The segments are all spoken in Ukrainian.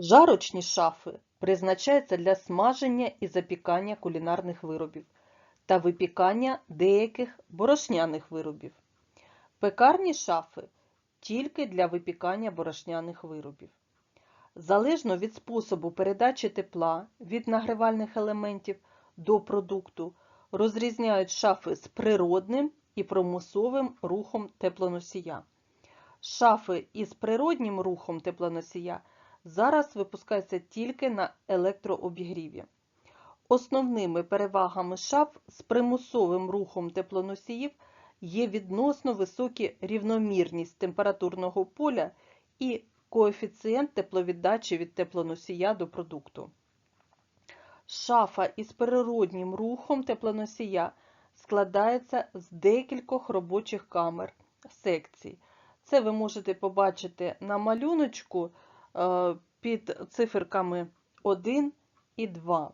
Жарочні шафи призначаються для смаження і запікання кулінарних виробів та випікання деяких борошняних виробів. Пекарні шафи тільки для випікання борошняних виробів. Залежно від способу передачі тепла від нагрівальних елементів до продукту, розрізняють шафи з природним і примусовим рухом теплоносія. Шафи із природнім рухом теплоносія зараз випускаються тільки на електрообігріві. Основними перевагами шаф з примусовим рухом теплоносіїв є відносно високі рівномірність температурного поля і коефіцієнт тепловіддачі від теплоносія до продукту. Шафа із природнім рухом теплоносія складається з декількох робочих камер секцій. Це ви можете побачити на малюночку під циферками 1 і 2,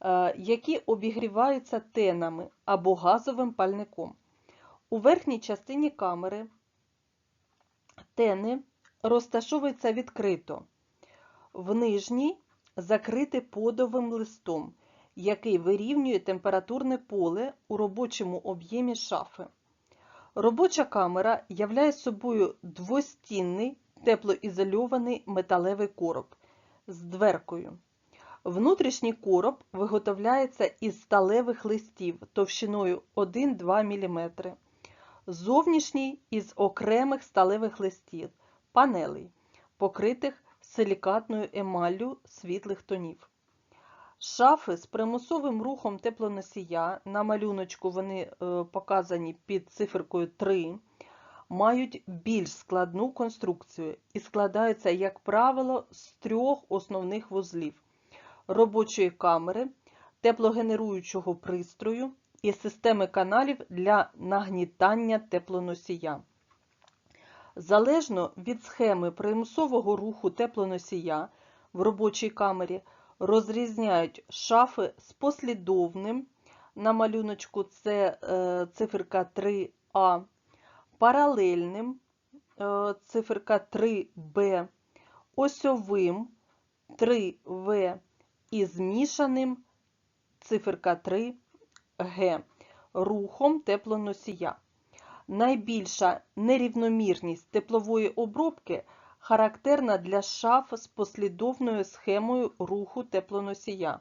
е, які обігріваються тенами або газовим пальником. У верхній частині камери тени розташовуються відкрито, в нижній закрити подовим листом, який вирівнює температурне поле у робочому об'ємі шафи. Робоча камера являє собою двостінний теплоізольований металевий короб з дверкою. Внутрішній короб виготовляється із сталевих листів товщиною 1-2 мм, зовнішній із окремих сталевих листів, панелей, покритих силікатною емаллю світлих тонів. Шафи з примусовим рухом теплоносія, на малюночку вони е, показані під циферкою 3, мають більш складну конструкцію і складаються, як правило, з трьох основних вузлів робочої камери, теплогенеруючого пристрою і системи каналів для нагнітання теплоносія. Залежно від схеми примусового руху теплоносія в робочій камері розрізняють шафи з послідовним, на малюночку це е, циферка 3А, паралельним е, циферка 3Б, осьовим 3В і змішаним циферка 3Г рухом теплоносія. Найбільша нерівномірність теплової обробки характерна для шаф з послідовною схемою руху теплоносія.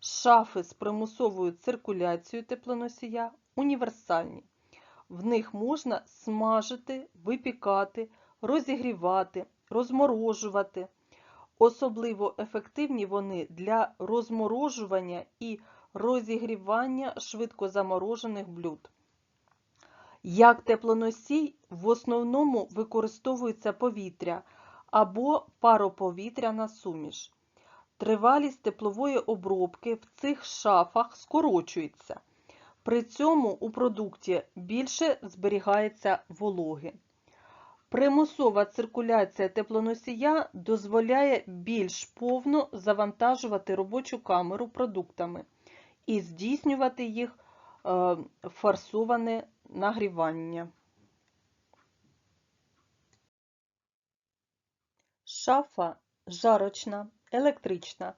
Шафи з примусовою циркуляцією теплоносія універсальні. В них можна смажити, випікати, розігрівати, розморожувати. Особливо ефективні вони для розморожування і розігрівання швидкозаморожених блюд. Як теплоносій в основному використовується повітря або пароповітряна суміш. Тривалість теплової обробки в цих шафах скорочується. При цьому у продукті більше зберігається вологи. Примусова циркуляція теплоносія дозволяє більш повно завантажувати робочу камеру продуктами і здійснювати їх е, форсоване нагрівання. Шафа жарочна, електрична,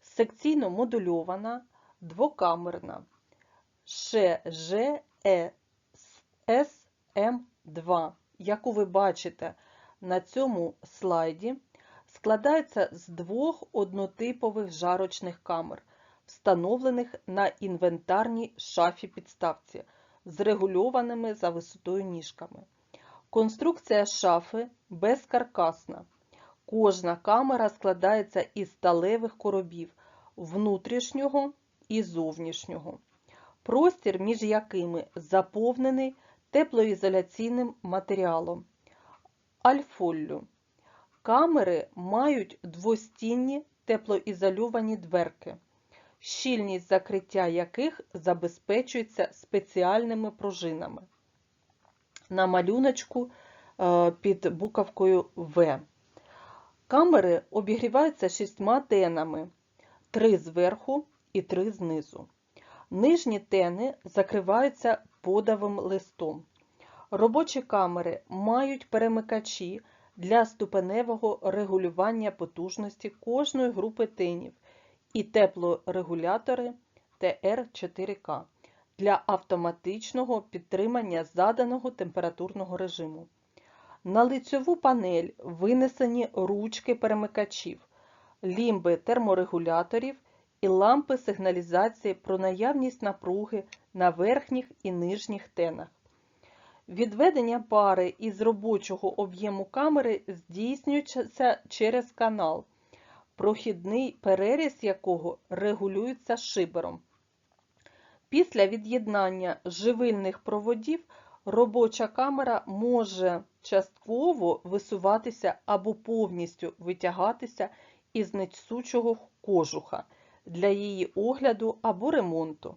секційно модульована, двокамерна. ШЖЕСМ2, яку ви бачите на цьому слайді, складається з двох однотипових жарочних камер, встановлених на інвентарній шафі підставці з регульованими за висотою ніжками. Конструкція шафи безкаркасна. Кожна камера складається із сталевих коробів внутрішнього і зовнішнього, простір між якими заповнений теплоізоляційним матеріалом альфоллю. Камери мають двостінні теплоізольовані дверки щільність закриття яких забезпечується спеціальними пружинами. На малюночку е, під буковкою В. Камери обігріваються шістьма тенами, три зверху і три знизу. Нижні тени закриваються подавим листом. Робочі камери мають перемикачі для ступеневого регулювання потужності кожної групи тенів і теплорегулятори TR4К для автоматичного підтримання заданого температурного режиму. На лицьову панель винесені ручки перемикачів, лімби терморегуляторів і лампи сигналізації про наявність напруги на верхніх і нижніх тенах. Відведення пари із робочого об'єму камери здійснюється через канал, прохідний переріз якого регулюється шибером. Після від'єднання живильних проводів робоча камера може частково висуватися або повністю витягатися із несучого кожуха для її огляду або ремонту.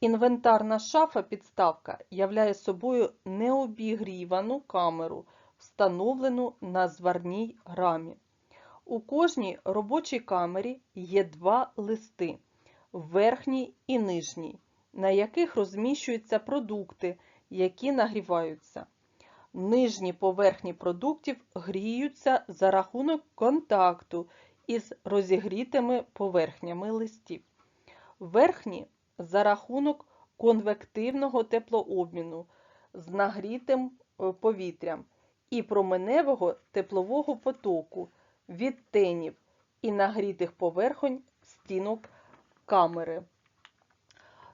Інвентарна шафа-підставка являє собою необігрівану камеру, встановлену на зварній рамі. У кожній робочій камері є два листи верхній і нижній, на яких розміщуються продукти, які нагріваються. Нижні поверхні продуктів гріються за рахунок контакту із розігрітими поверхнями листів. Верхні за рахунок конвективного теплообміну з нагрітим е, повітрям і променевого теплового потоку від тенів і нагрітих поверхонь стінок камери.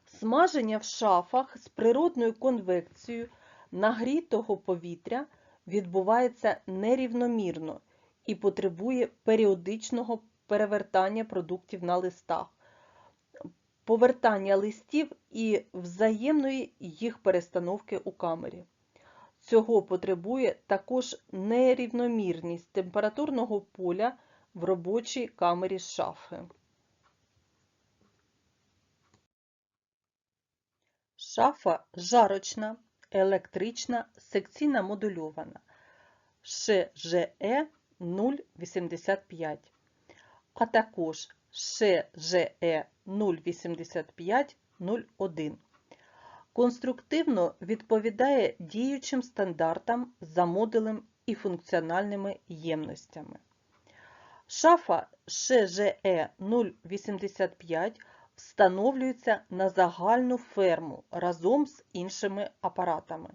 Смаження в шафах з природною конвекцією нагрітого повітря відбувається нерівномірно і потребує періодичного перевертання продуктів на листах, повертання листів і взаємної їх перестановки у камері. Цього потребує також нерівномірність температурного поля в робочій камері шафи. Шафа жарочна, електрична, секційна модульована. ШЖЕ 085, а також ШЖЕ 085 01. Конструктивно відповідає діючим стандартам за модулем і функціональними ємностями. Шафа ШЖЕ 085 встановлюється на загальну ферму разом з іншими апаратами.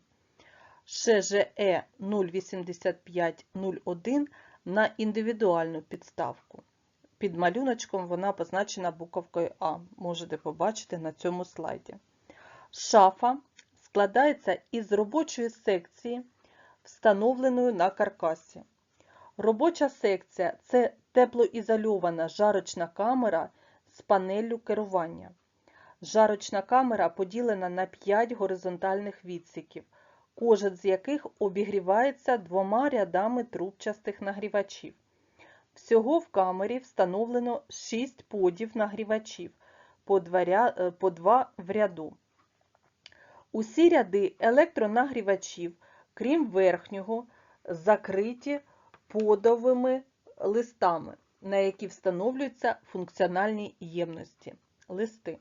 ШЖЕ 08501 на індивідуальну підставку. Під малюночком вона позначена буковкою А. Можете побачити на цьому слайді. Шафа складається із робочої секції, встановленої на каркасі. Робоча секція це теплоізольована жарочна камера з панеллю керування. Жарочна камера поділена на 5 горизонтальних відсіків, кожен з яких обігрівається двома рядами трубчастих нагрівачів. Всього в камері встановлено 6 подів нагрівачів по 2 в ряду. Усі ряди електронагрівачів, крім верхнього, закриті подовими листами, на які встановлюються функціональні ємності листи.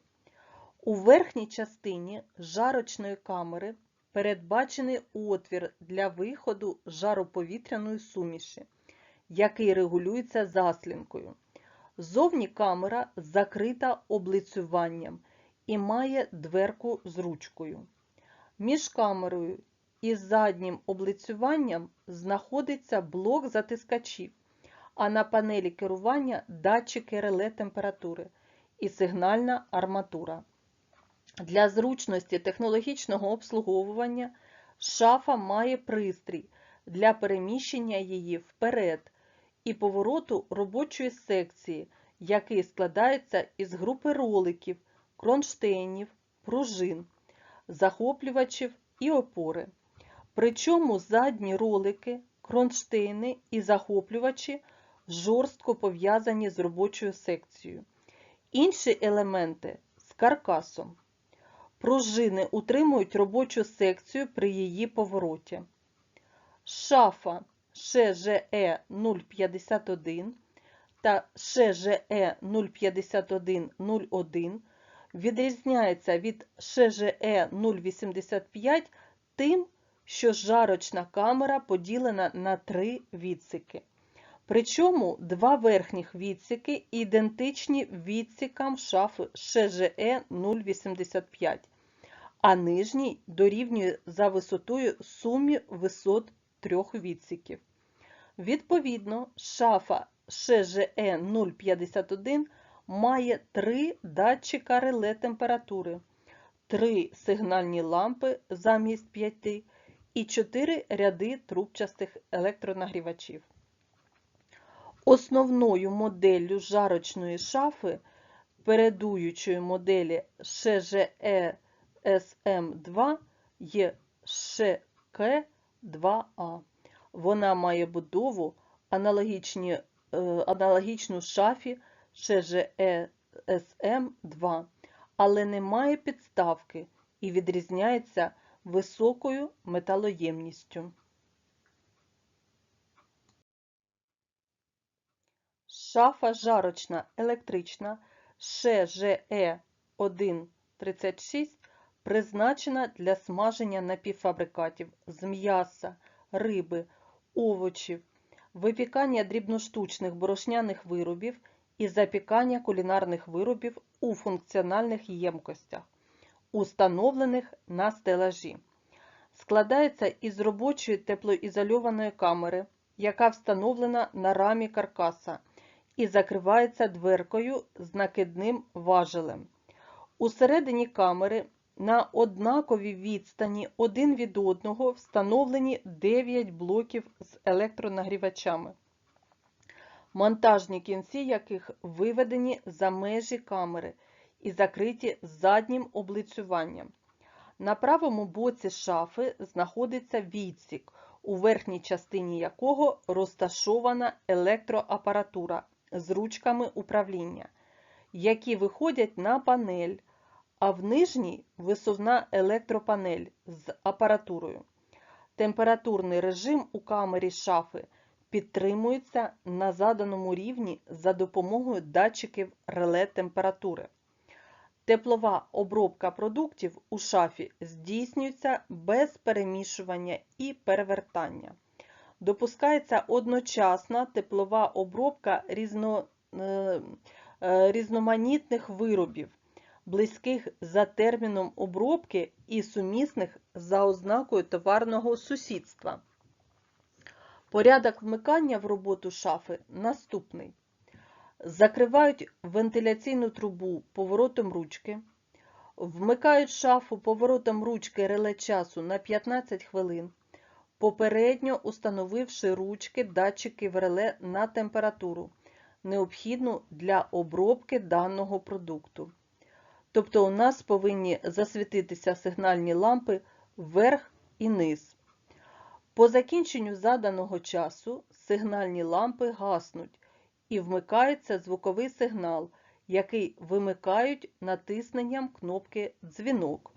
У верхній частині жарочної камери передбачений отвір для виходу жароповітряної суміші, який регулюється заслінкою. Зовні камера закрита облицюванням і має дверку з ручкою. Між камерою і заднім облицюванням знаходиться блок затискачів, а на панелі керування датчики реле температури і сигнальна арматура. Для зручності технологічного обслуговування шафа має пристрій для переміщення її вперед і повороту робочої секції, який складається із групи роликів, кронштейнів, пружин, захоплювачів і опори. Причому задні ролики, кронштейни і захоплювачі жорстко пов'язані з робочою секцією. Інші елементи з каркасом. Пружини утримують робочу секцію при її повороті. Шафа ШЖЕ 051 та ШЖЕ 05101 відрізняється від ШЖЕ 085 тим, що жарочна камера поділена на три відсіки. Причому два верхніх відсіки ідентичні відсікам шафи ШЖЕ 085, а нижній дорівнює за висотою сумі висот трьох відсіків. Відповідно, шафа ШЖЕ 051 має три датчика реле температури, три сигнальні лампи замість п'яти і чотири ряди трубчастих електронагрівачів. Основною моделлю жарочної шафи передуючої моделі ШЖЕ SM2 є ШК2А. Вона має будову аналогічні, е, аналогічну шафі ШЖЕ SM2, але не має підставки і відрізняється високою металоємністю. Шафа жарочна електрична ШЖЕ 136 призначена для смаження напівфабрикатів з м'яса, риби, овочів, випікання дрібноштучних борошняних виробів і запікання кулінарних виробів у функціональних ємкостях, установлених на стелажі. Складається із робочої теплоізольованої камери, яка встановлена на рамі каркаса і закривається дверкою з накидним важелем. Усередині камери на однаковій відстані один від одного встановлені 9 блоків з електронагрівачами, монтажні кінці яких виведені за межі камери і закриті заднім облицюванням. На правому боці шафи знаходиться відсік, у верхній частині якого розташована електроапаратура з ручками управління, які виходять на панель, а в нижній висувна електропанель з апаратурою. Температурний режим у камері шафи підтримується на заданому рівні за допомогою датчиків реле температури. Теплова обробка продуктів у шафі здійснюється без перемішування і перевертання. Допускається одночасна теплова обробка різно, е, е, різноманітних виробів, близьких за терміном обробки і сумісних за ознакою товарного сусідства. Порядок вмикання в роботу шафи наступний. Закривають вентиляційну трубу поворотом ручки, вмикають шафу поворотом ручки реле часу на 15 хвилин, попередньо установивши ручки датчиків реле на температуру, необхідну для обробки даного продукту. Тобто у нас повинні засвітитися сигнальні лампи вверх і низ. По закінченню заданого часу сигнальні лампи гаснуть і вмикається звуковий сигнал, який вимикають натисненням кнопки Дзвінок.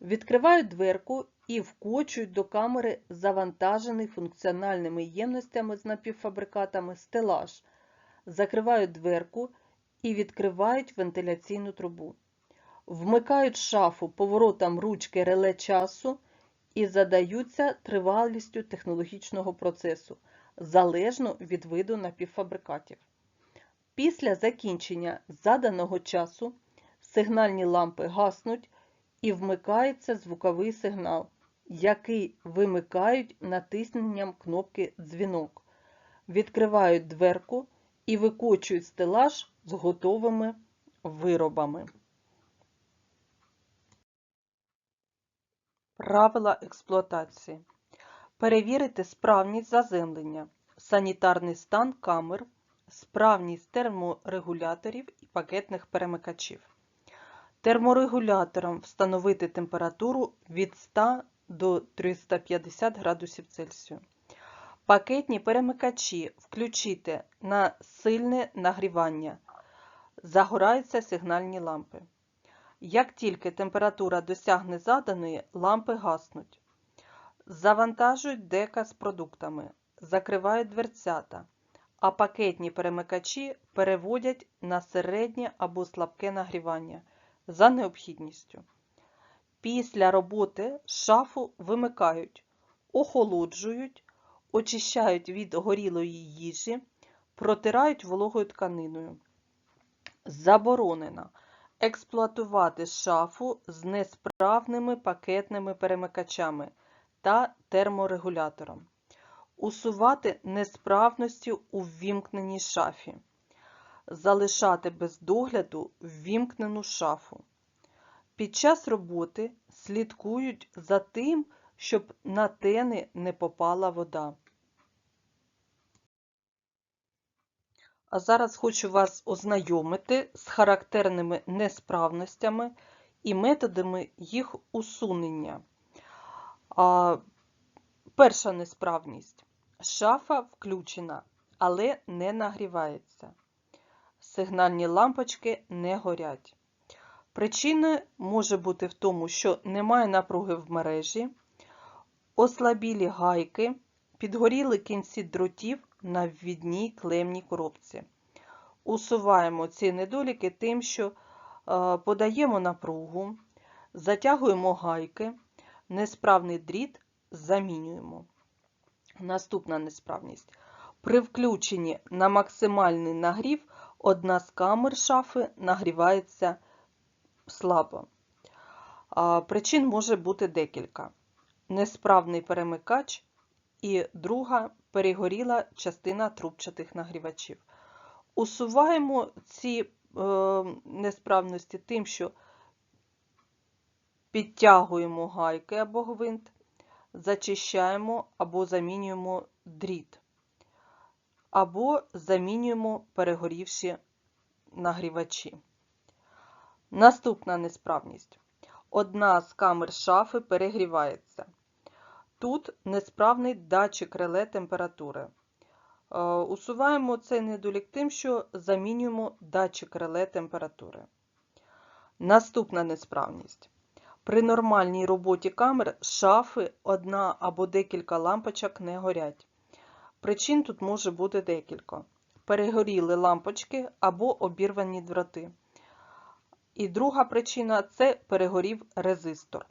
Відкривають дверку і вкочують до камери завантажений функціональними ємностями з напівфабрикатами стелаж, закривають дверку і відкривають вентиляційну трубу. Вмикають шафу поворотом ручки реле часу і задаються тривалістю технологічного процесу залежно від виду напівфабрикатів. Після закінчення заданого часу сигнальні лампи гаснуть і вмикається звуковий сигнал, який вимикають натисненням кнопки Дзвінок, відкривають дверку і викочують стелаж з готовими виробами. Правила експлуатації. Перевірити справність заземлення, санітарний стан камер, справність терморегуляторів і пакетних перемикачів. Терморегулятором встановити температуру від 100 до 350 градусів Цельсію. Пакетні перемикачі включити на сильне нагрівання. Загораються сигнальні лампи. Як тільки температура досягне заданої, лампи гаснуть. Завантажують дека з продуктами, закривають дверцята, а пакетні перемикачі переводять на середнє або слабке нагрівання за необхідністю. Після роботи шафу вимикають, охолоджують, очищають від горілої їжі, протирають вологою тканиною. Заборонено експлуатувати шафу з несправними пакетними перемикачами та терморегулятором. Усувати несправності у ввімкненій шафі. Залишати без догляду ввімкнену шафу. Під час роботи слідкують за тим, щоб на тени не попала вода. А зараз хочу вас ознайомити з характерними несправностями і методами їх усунення. А, перша несправність. Шафа включена, але не нагрівається. Сигнальні лампочки не горять. Причиною може бути в тому, що немає напруги в мережі, ослабілі гайки, підгоріли кінці дротів на ввідній клемній коробці. Усуваємо ці недоліки тим, що е, подаємо напругу, затягуємо гайки, несправний дріт замінюємо. Наступна несправність. При включенні на максимальний нагрів одна з камер шафи нагрівається слабо. Причин може бути декілька. Несправний перемикач і друга перегоріла частина трубчатих нагрівачів. Усуваємо ці е, несправності тим, що підтягуємо гайки або гвинт, зачищаємо або замінюємо дріт, або замінюємо перегорівші нагрівачі. Наступна несправність. Одна з камер шафи перегрівається. Тут несправний датчик реле температури. Е, Усуваємо цей недолік тим, що замінюємо датчик реле температури. Наступна несправність. При нормальній роботі камер шафи одна або декілька лампочок не горять. Причин тут може бути декілька. Перегоріли лампочки або обірвані дроти. І друга причина це перегорів резистор.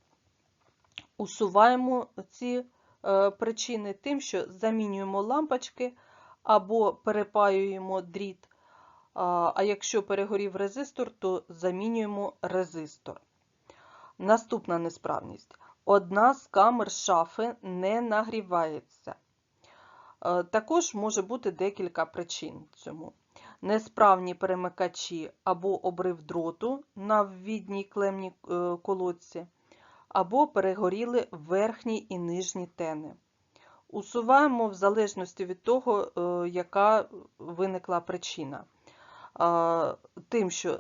Усуваємо ці е, причини тим, що замінюємо лампочки або перепаюємо дріт. А, а якщо перегорів резистор, то замінюємо резистор. Наступна несправність. Одна з камер шафи не нагрівається. Е, Також може бути декілька причин цьому. Несправні перемикачі або обрив дроту на ввідній клемній е, колодці, або перегоріли верхні і нижні тени. Усуваємо в залежності від того, е, яка виникла причина. Тим, що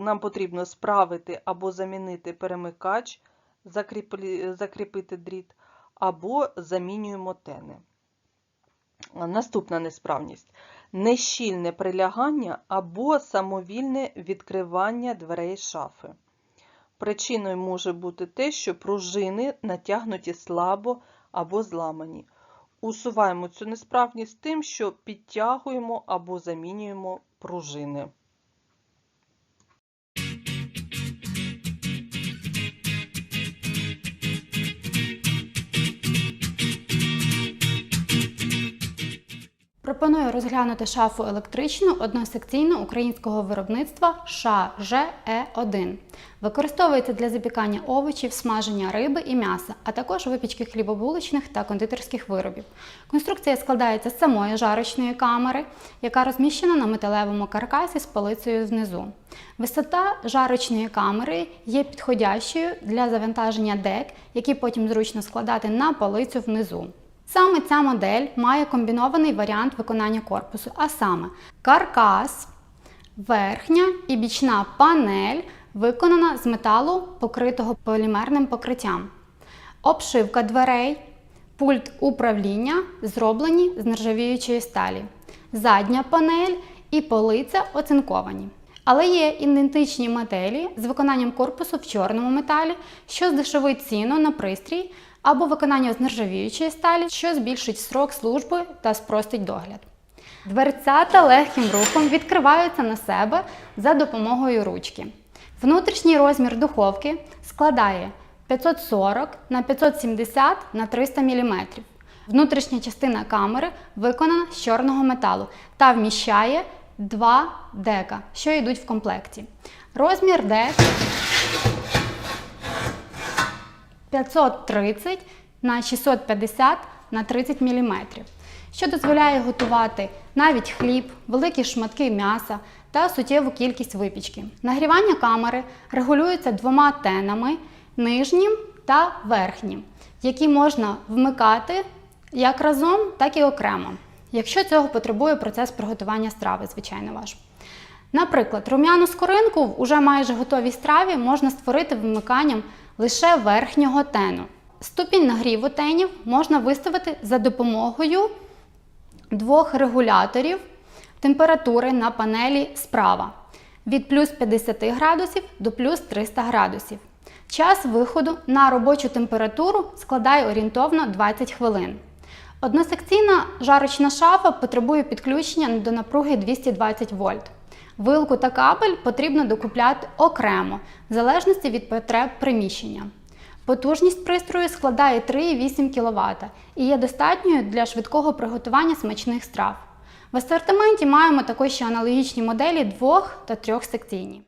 нам потрібно справити або замінити перемикач, закріпити дріт, або замінюємо тени. А, Наступна несправність. Нещільне прилягання або самовільне відкривання дверей шафи. Причиною може бути те, що пружини натягнуті слабо або зламані. Усуваємо цю несправність тим, що підтягуємо або замінюємо пружини. Пропоную розглянути шафу електричну односекційну українського виробництва ШЖЕ1. Використовується для запікання овочів, смаження риби і м'яса, а також випічки хлібобулочних та кондитерських виробів. Конструкція складається з самої жарочної камери, яка розміщена на металевому каркасі з полицею знизу. Висота жарочної камери є підходящою для завантаження дек, які потім зручно складати на полицю внизу. Саме ця модель має комбінований варіант виконання корпусу, а саме каркас, верхня і бічна панель виконана з металу, покритого полімерним покриттям. Обшивка дверей, пульт управління зроблені з нержавіючої сталі. Задня панель і полиця оцинковані. Але є ідентичні моделі з виконанням корпусу в чорному металі, що здешевить ціну на пристрій, або виконання з нержавіючої сталі, що збільшить срок служби та спростить догляд. Дверцята легким рухом відкриваються на себе за допомогою ручки. Внутрішній розмір духовки складає 540 на 570 на 300 мм. Внутрішня частина камери виконана з чорного металу та вміщає два дека, що йдуть в комплекті. Розмір дек 530 на 650 на 30 мм, що дозволяє готувати навіть хліб, великі шматки м'яса та суттєву кількість випічки. Нагрівання камери регулюється двома тенами нижнім та верхнім, які можна вмикати як разом, так і окремо, якщо цього потребує процес приготування страви, звичайно ваш. Наприклад, рум'яну скоринку в уже майже готовій страві можна створити вимиканням лише верхнього тену. Ступінь нагріву тенів можна виставити за допомогою двох регуляторів температури на панелі справа від плюс 50 градусів до плюс 300 градусів. Час виходу на робочу температуру складає орієнтовно 20 хвилин. Односекційна жарочна шафа потребує підключення до напруги 220 вольт. Вилку та кабель потрібно докупляти окремо, в залежності від потреб приміщення. Потужність пристрою складає 3,8 кВт і є достатньою для швидкого приготування смачних страв. В асортименті маємо також ще аналогічні моделі двох та трьохсекційні.